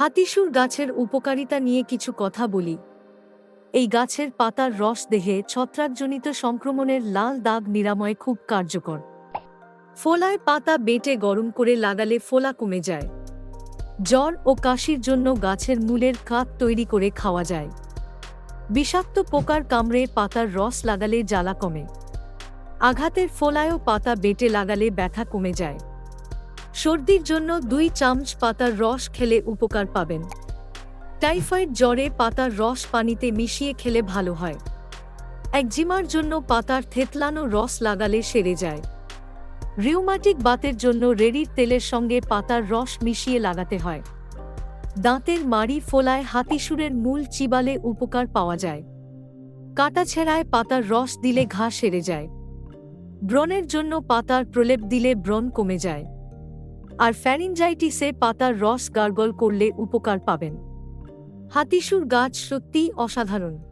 হাতিসুর গাছের উপকারিতা নিয়ে কিছু কথা বলি। এই গাছের পাতার রস দেহে ছত্রাকজনিত সংক্রমণের লাল দাগ নিরাময় খুব কার্যকর। ফোলায় পাতা বেটে গরম করে লাগালে ফোলা কমে যায়। জ্বর ও কাশির জন্য গাছের মূলের কাত তৈরি করে খাওয়া যায়। বিষাক্ত পোকার কামড়ে পাতার রস লাগালে জ্বালা কমে। আঘাতের ফোলায়ও পাতা বেটে লাগালে ব্যথা কমে যায়। সর্দির জন্য দুই চামচ পাতার রস খেলে উপকার পাবেন। টাইফয়েড জ্বরে পাতার রস পানিতে মিশিয়ে খেলে ভালো হয়। একজিমার জন্য পাতার থেতলানো রস লাগালে সেরে যায়। রিউমাটিক বাতের জন্য রেড়ির তেলের সঙ্গে পাতার রস মিশিয়ে লাগাতে হয়। দাঁতের মাড়ি ফোলায় হাতিসুরের মূল চিবালে উপকার পাওয়া যায়। কাটা ছেঁড়ায় পাতার রস দিলে ঘা সেরে যায়। ব্রণের জন্য পাতার প্রলেপ দিলে ব্রণ কমে যায়। আর ফ্যারিনজাইটিসে পাতার রস গার্গল করলে উপকার পাবেন। হাতিসুর গাছ সত্যিই অসাধারণ।